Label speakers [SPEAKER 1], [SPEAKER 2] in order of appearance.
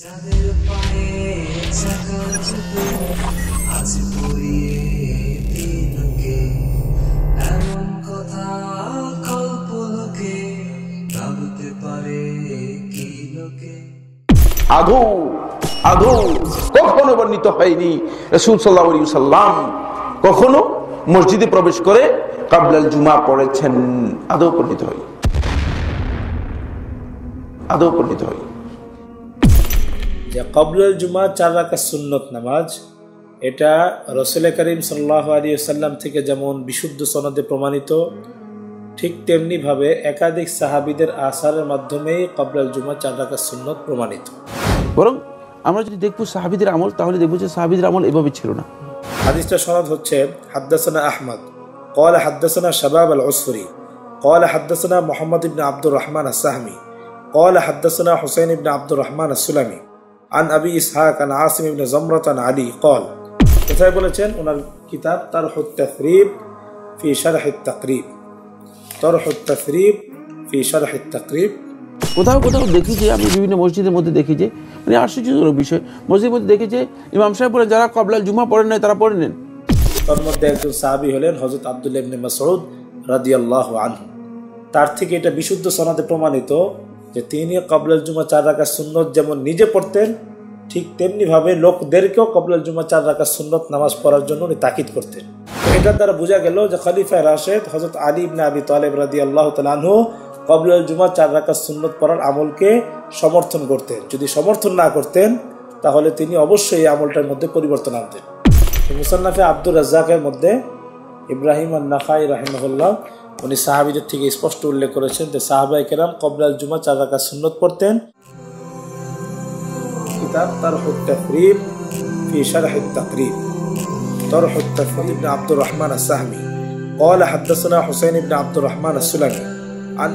[SPEAKER 1] যাদের পায়ে
[SPEAKER 2] কখনো বর্ণিত হয়নি রসুল সাল্লাহ কখনো মসজিদে প্রবেশ করে কাবলাল জুমা পড়েছেন। আদৌ পণ্ডিত হয় আদৌ পণ্ডিত হয়
[SPEAKER 3] যে কবরুল জুমা চার রাখা সুন্নত নামাজ এটা রসুল করিম সাল্লাহ আলী সাল্লাম থেকে যেমন বিশুদ্ধ সনদে প্রমাণিত ঠিক তেমনিভাবে একাধিক সাহাবিদের আসারের মাধ্যমেই কবরুল জুমা চার রাখা সুন্নত প্রমাণিত
[SPEAKER 2] বরং আমরা যদি দেখবো সাহাবিদের আমল তাহলে দেখবো যে সাহাবিদের আমল এভাবে ছিল না
[SPEAKER 3] হাদিসটা সনদ হচ্ছে হাদ্দাসানা আহমদ قال حدثنا شباب العسفري قال حدثنا محمد بن عبد الرحمن السهمي قال حدثنا حسين بن عبد الرحمن السلمي আন আবি ইসহাক আন আসিম ইবনে জমরতান আলী কল কোথায় বলেছেন? ওনার কিতাব তার হত্যাফরিব ফি শারহ তাকরিব। তর হত্যাফরিব ফি শারহ তাকরিব।
[SPEAKER 2] কোথাও কোথাও দেখি যে আমি বিভিন্ন মসজিদের মধ্যে দেখি যে মানে আশ্চর্যজনক বিষয়। মসজিদের মধ্যে দেখি যে ইমাম সাহেব বলে যারা কবলাল জুমা পড়েন নাই তারা পড়ে নেন।
[SPEAKER 3] তার মধ্যে একজন সাহাবি হলেন হজরত আবদুল্লাহ ইবনে মাসউদ রাদিয়াল্লাহু আনহু। তার থেকে এটা বিশুদ্ধ সনদে প্রমাণিত যে তিনি কবলাল জুমা চার রাকাত সুন্নত যেমন নিজে পড়তেন, ঠিক তেমনিভাবে লোকদেরকেও কবলাল জুমা চার রাকাত সুন্নত নামাজ পড়ার জন্য উনি তাকিদ করতেন। এটার দ্বারা বোঝা গেল যে খলিফা রাশেদ হজরত আলী ইবনে আবি তালেব রাদিয়াল্লাহু তাআলা আনহু কবলাল জুমা চার রাকাত সুন্নত পড়ার আমলকে সমর্থন করতেন। যদি সমর্থন না করতেন, তাহলে তিনি অবশ্যই এই আমলটার মধ্যে পরিবর্তন আনতেন। মুসান্নাফে আব্দুর রাজ্জাকের মধ্যে ইব্রাহিম আর নাখাই রাহিমহুল্লাহ উনি সাহাবিদের থেকে স্পষ্ট উল্লেখ করেছেন যে সাহাবাই কেরাম কবলাল জুমা চার রাকাত সুন্নত পড়তেন কিতাব طرح التفريب في شرح التقريب طرح التفريب بن عبد الرحمن السهمي قال حدثنا حسين بن عبد الرحمن السلمي عن